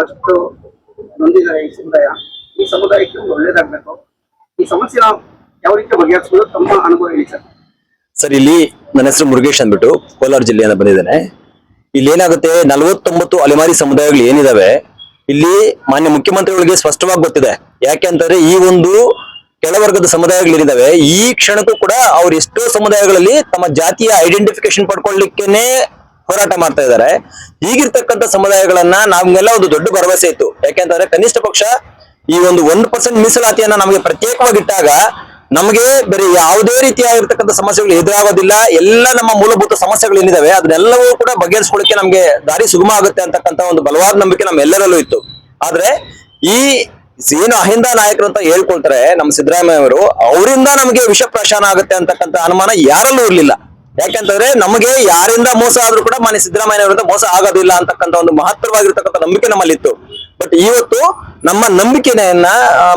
ಬಹಳಷ್ಟು ನೊಂದಿದ್ದಾರೆ ಈ ಸಮುದಾಯ. ಈ ಸಮುದಾಯಕ್ಕೆ ಒಂದು ಒಳ್ಳೇದಾಗಬೇಕು. ಈ ಸಮಸ್ಯೆ ಯಾವ ರೀತಿ ಬಗೆಹರಿಸಬಹುದು ತಮ್ಮ ಅನುಭವ ಹೇಳಿ ಸರ್. ಸರ್, ಇಲ್ಲಿ ನನ್ನ ಹೆಸರು ಮುರುಗೇಶ್ ಅಂದ್ಬಿಟ್ಟು ಕೋಲಾರ ಜಿಲ್ಲೆಯಿಂದ ಬಂದಿದ್ದೇನೆ. ಇಲ್ಲಿ ಏನಾಗುತ್ತೆ, ನಲವತ್ತೊಂಬತ್ತು ಅಲೆಮಾರಿ ಸಮುದಾಯಗಳು ಏನಿದಾವೆ, ಇಲ್ಲಿ ಮಾನ್ಯ ಮುಖ್ಯಮಂತ್ರಿಗಳಿಗೆ ಸ್ಪಷ್ಟವಾಗಿ ಗೊತ್ತಿದೆ. ಯಾಕೆ ಅಂತಂದ್ರೆ, ಈ ಒಂದು ಕೆಳವರ್ಗದ ಸಮುದಾಯಗಳು ಏನಿದಾವೆ, ಈ ಕ್ಷಣಕ್ಕೂ ಕೂಡ ಅವ್ರ ಎಷ್ಟೋ ಸಮುದಾಯಗಳಲ್ಲಿ ತಮ್ಮ ಜಾತಿಯ ಐಡೆಂಟಿಫಿಕೇಶನ್ ಪಡ್ಕೊಳ್ಳಿಕ್ಕೇನೆ ಹೋರಾಟ ಮಾಡ್ತಾ ಇದ್ದಾರೆ. ಈಗಿರ್ತಕ್ಕಂಥ ಸಮುದಾಯಗಳನ್ನ ನಮ್ಗೆಲ್ಲ ಒಂದು ದೊಡ್ಡ ಭರವಸೆ ಇತ್ತು. ಯಾಕೆಂತಂದ್ರೆ ಕನಿಷ್ಠ ಪಕ್ಷ ಈ ಒಂದು ಒಂದು ಪರ್ಸೆಂಟ್ ಮೀಸಲಾತಿಯನ್ನ ನಮಗೆ ಪ್ರತ್ಯೇಕವಾಗಿಟ್ಟಾಗ ನಮಗೆ ಬೇರೆ ಯಾವುದೇ ರೀತಿಯಾಗಿರ್ತಕ್ಕಂಥ ಸಮಸ್ಯೆಗಳು ಎದುರಾಗೋದಿಲ್ಲ. ಎಲ್ಲ ನಮ್ಮ ಮೂಲಭೂತ ಸಮಸ್ಯೆಗಳು ಏನಿದಾವೆ, ಅದನ್ನೆಲ್ಲವೂ ಕೂಡ ಬಗೆಹರಿಸ್ಕೊಳ್ಳಿಕ್ಕೆ ನಮಗೆ ದಾರಿ ಸುಗಮ ಆಗುತ್ತೆ ಅಂತಕ್ಕಂಥ ಒಂದು ಬಲವಾದ ನಂಬಿಕೆ ನಮ್ಮೆಲ್ಲರಲ್ಲೂ ಇತ್ತು. ಆದ್ರೆ ಈ ಏನು ಅಹಿಂದ ನಾಯಕರು ಅಂತ ಹೇಳ್ಕೊಳ್ತಾರೆ ನಮ್ಮ ಸಿದ್ದರಾಮಯ್ಯ ಅವರು, ಅವರಿಂದ ನಮಗೆ ವಿಷ ಪ್ರಶಾನ ಆಗುತ್ತೆ ಅಂತಕ್ಕಂಥ ಅನುಮಾನ ಯಾರಲ್ಲೂ ಇರ್ಲಿಲ್ಲ. ಯಾಕಂತಂದ್ರೆ ನಮಗೆ ಯಾರಿಂದ ಮೋಸ ಆದ್ರೂ ಕೂಡ ಮಾನ್ಯ ಸಿದ್ದರಾಮಯ್ಯ ಅವರಿಂದ ಮೋಸ ಆಗೋದಿಲ್ಲ ಅಂತಕ್ಕಂಥ ಒಂದು ಮಹತ್ತರವಾಗಿರ್ತಕ್ಕಂಥ ನಂಬಿಕೆ ನಮ್ಮಲ್ಲಿತ್ತು. ಬಟ್ ಇವತ್ತು ನಮ್ಮ ನಂಬಿಕೆಯನ್ನ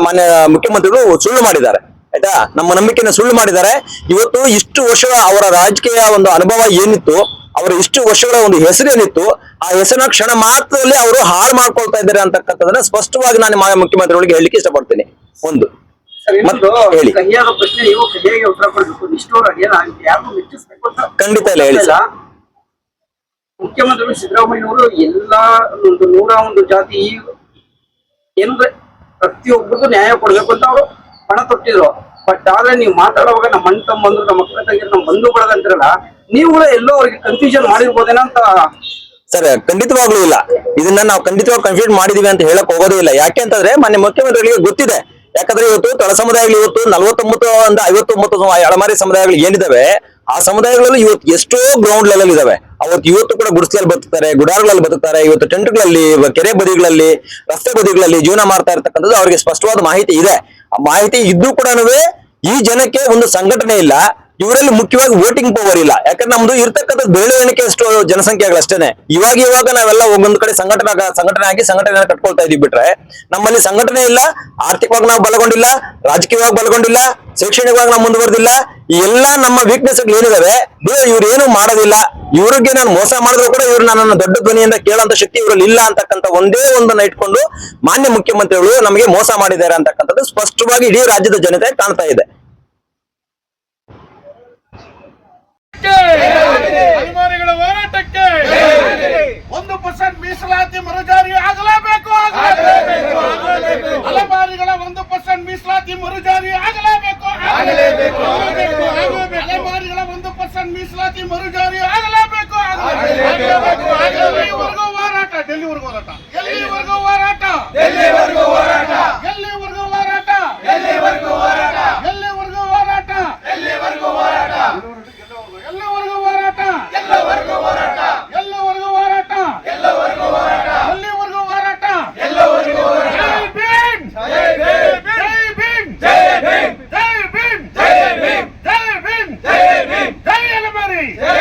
ಮಾನ್ಯ ಮುಖ್ಯಮಂತ್ರಿಗಳು ಸುಳ್ಳು ಮಾಡಿದ್ದಾರೆ. ಆಯ್ತಾ? ನಮ್ಮ ನಂಬಿಕೆನ ಸುಳ್ಳು ಮಾಡಿದ್ದಾರೆ. ಇವತ್ತು ಇಷ್ಟು ವರ್ಷ ಅವರ ರಾಜಕೀಯ ಒಂದು ಅನುಭವ ಏನಿತ್ತು, ಅವರ ಇಷ್ಟು ವರ್ಷಗಳ ಒಂದು ಹೆಸರು ಏನಿತ್ತು, ಆ ಹೆಸರಿನ ಕ್ಷಣ ಮಾತ್ರದಲ್ಲಿ ಅವರು ಹಾಳು ಮಾಡ್ಕೊಳ್ತಾ ಇದ್ದಾರೆ ಅಂತಕ್ಕಂಥದನ್ನ ಸ್ಪಷ್ಟವಾಗಿ ನಾನು ಮಾನ್ಯ ಮುಖ್ಯಮಂತ್ರಿಗಳಿಗೆ ಹೇಳಲಿಕ್ಕೆ ಇಷ್ಟಪಡ್ತೀನಿ. ಒಂದು. ಹೇಳಿ. ಕಹಿಯಾದ ಪ್ರಶ್ನೆ ನೀವು ಕಹಿಯಾಗಿ ಉತ್ತರ ಕೊಡಬೇಕು. ನಿಷ್ಠೂರ ಏನಾಗಿದೆ ಯಾರು ಮೆಚ್ಚಿಸ್ಬೇಕು ಅಂತ ಖಂಡಿತ ಇಲ್ಲ ಹೇಳಿ ಸರ್. ಮುಖ್ಯಮಂತ್ರಿಗಳು ಸಿದ್ದರಾಮಯ್ಯನವರು ಎಲ್ಲಾ ಒಂದು ನೂರ ಒಂದು ಜಾತಿ ಏನಂದ್ರೆ ಪ್ರತಿಯೊಬ್ಬರಿಗೂ ನ್ಯಾಯ ಕೊಡ್ಬೇಕು ಅಂತ ಅವರು ಹಣ ತೊಟ್ಟಿದ್ರು. ಬಟ್ ಆದ್ರೆ ನೀವು ಮಾತಾಡುವಾಗ ನಮ್ಮ ಅಣ್ಣ ತಮ್ಮಂದ್ರು ನಮ್ಮ ಅಕ್ಕ ತಂಗಿರು ನಮ್ಮ ಬಂಧು ಬಳಗ ಅಂತಿರಲ್ಲ ನೀವು ಕೂಡ ಎಲ್ಲೋ ಅವ್ರಿಗೆ ಕನ್ಫ್ಯೂಷನ್ ಮಾಡಿರ್ಬೋದೇನೋ ಅಂತ ಸರ್ ಖಂಡಿತವಾಗ್ಲೂ ಇಲ್ಲ. ಇದನ್ನ ನಾವು ಖಂಡಿತವಾಗಿ ಕನ್ಫ್ಯೂಸ್ ಮಾಡಿದೀವಿ ಅಂತ ಹೇಳಕ್ ಹೋಗೋದೇ ಇಲ್ಲ. ಯಾಕೆ ಅಂತಂದ್ರೆ ಮೊನ್ನೆ ಮುಖ್ಯಮಂತ್ರಿಗಳಿಗೆ ಗೊತ್ತಿದೆ. ಯಾಕಂದ್ರೆ ಇವತ್ತು ತಳ ಸಮುದಾಯಗಳು ಇವತ್ತು ನಲವತ್ತೊಂಬತ್ತು ಒಂದು ಐವತ್ತೊಂಬತ್ತು ಅಳಮಾರಿ ಸಮುದಾಯಗಳು ಏನಿದಾವೆ, ಆ ಸಮುದಾಯಗಳಲ್ಲಿ ಇವತ್ತು ಎಷ್ಟೋ ಗ್ರೌಂಡ್ ಲೆವೆಲ್ ಇದಾವೆ. ಅವತ್ತು ಇವತ್ತು ಕೂಡ ಗುಡಿಸಲಲ್ಲಿ ಬದುಕ್ತಾರೆ, ಗುಡಾರಗಳಲ್ಲಿ ಬದುಕ್ತಾರೆ, ಇವತ್ತು ಟೆಂಟ್ಗಳಲ್ಲಿ, ಕೆರೆ ಬದಿಗಳಲ್ಲಿ, ರಸ್ತೆ ಬದಿಗಳಲ್ಲಿ ಜೀವನ ಮಾಡ್ತಾ ಇರ್ತಕ್ಕಂಥದ್ದು ಅವರಿಗೆ ಸ್ಪಷ್ಟವಾದ ಮಾಹಿತಿ ಇದೆ. ಆ ಮಾಹಿತಿ ಇದ್ದು ಕೂಡ ಈ ಜನಕ್ಕೆ ಒಂದು ಸಂಘಟನೆ ಇಲ್ಲ. ಇವರಲ್ಲಿ ಮುಖ್ಯವಾಗಿ ವೋಟಿಂಗ್ ಪವರ್ ಇಲ್ಲ. ಯಾಕಂದ್ರೆ ನಮ್ದು ಇರ್ತಕ್ಕಂಥ ಬೆರಳೆಣಿಕೆ ಅಷ್ಟು ಜನಸಂಖ್ಯೆಗಳಷ್ಟೇನೆ ಇವಾಗ ಇವಾಗ ನಾವೆಲ್ಲ ಒಂದೊಂದು ಕಡೆ ಸಂಘಟನೆ ಸಂಘಟನೆ ಆಗಿ ಸಂಘಟನೆ ಕಟ್ಕೊಳ್ತಾ ಇದೀವಿ ಬಿಟ್ರೆ ನಮ್ಮಲ್ಲಿ ಸಂಘಟನೆ ಇಲ್ಲ, ಆರ್ಥಿಕವಾಗಿ ನಾವು ಬಲಗೊಂಡಿಲ್ಲ, ರಾಜಕೀಯವಾಗಿ ಬಲಗೊಂಡಿಲ್ಲ, ಶೈಕ್ಷಣಿಕವಾಗಿ ನಾವು ಮುಂದುವರೆದಿಲ್ಲ. ಎಲ್ಲ ನಮ್ಮ ವೀಕ್ನೆಸ್ ಏನಿದಾವೆ ಇವ್ರು ಏನು ಮಾಡೋದಿಲ್ಲ. ಇವ್ರಿಗೆ ನಾನು ಮೋಸ ಮಾಡಿದ್ರು ಕೂಡ ಇವ್ರು ನನ್ನ ದೊಡ್ಡ ಧ್ವನಿಯಿಂದ ಕೇಳೋಂತ ಶಕ್ತಿ ಇವರಲ್ಲಿ ಇಲ್ಲ ಅಂತಕ್ಕಂಥ ಒಂದೇ ಒಂದನ್ನ ಇಟ್ಕೊಂಡು ಮಾನ್ಯ ಮುಖ್ಯಮಂತ್ರಿಗಳು ನಮಗೆ ಮೋಸ ಮಾಡಿದ್ದಾರೆ ಅಂತಕ್ಕಂಥದ್ದು ಸ್ಪಷ್ಟವಾಗಿ ಇಡೀ ರಾಜ್ಯದ ಜನತೆ ಕಾಣ್ತಾ ಇದೆ. कर्मचारी Yeah.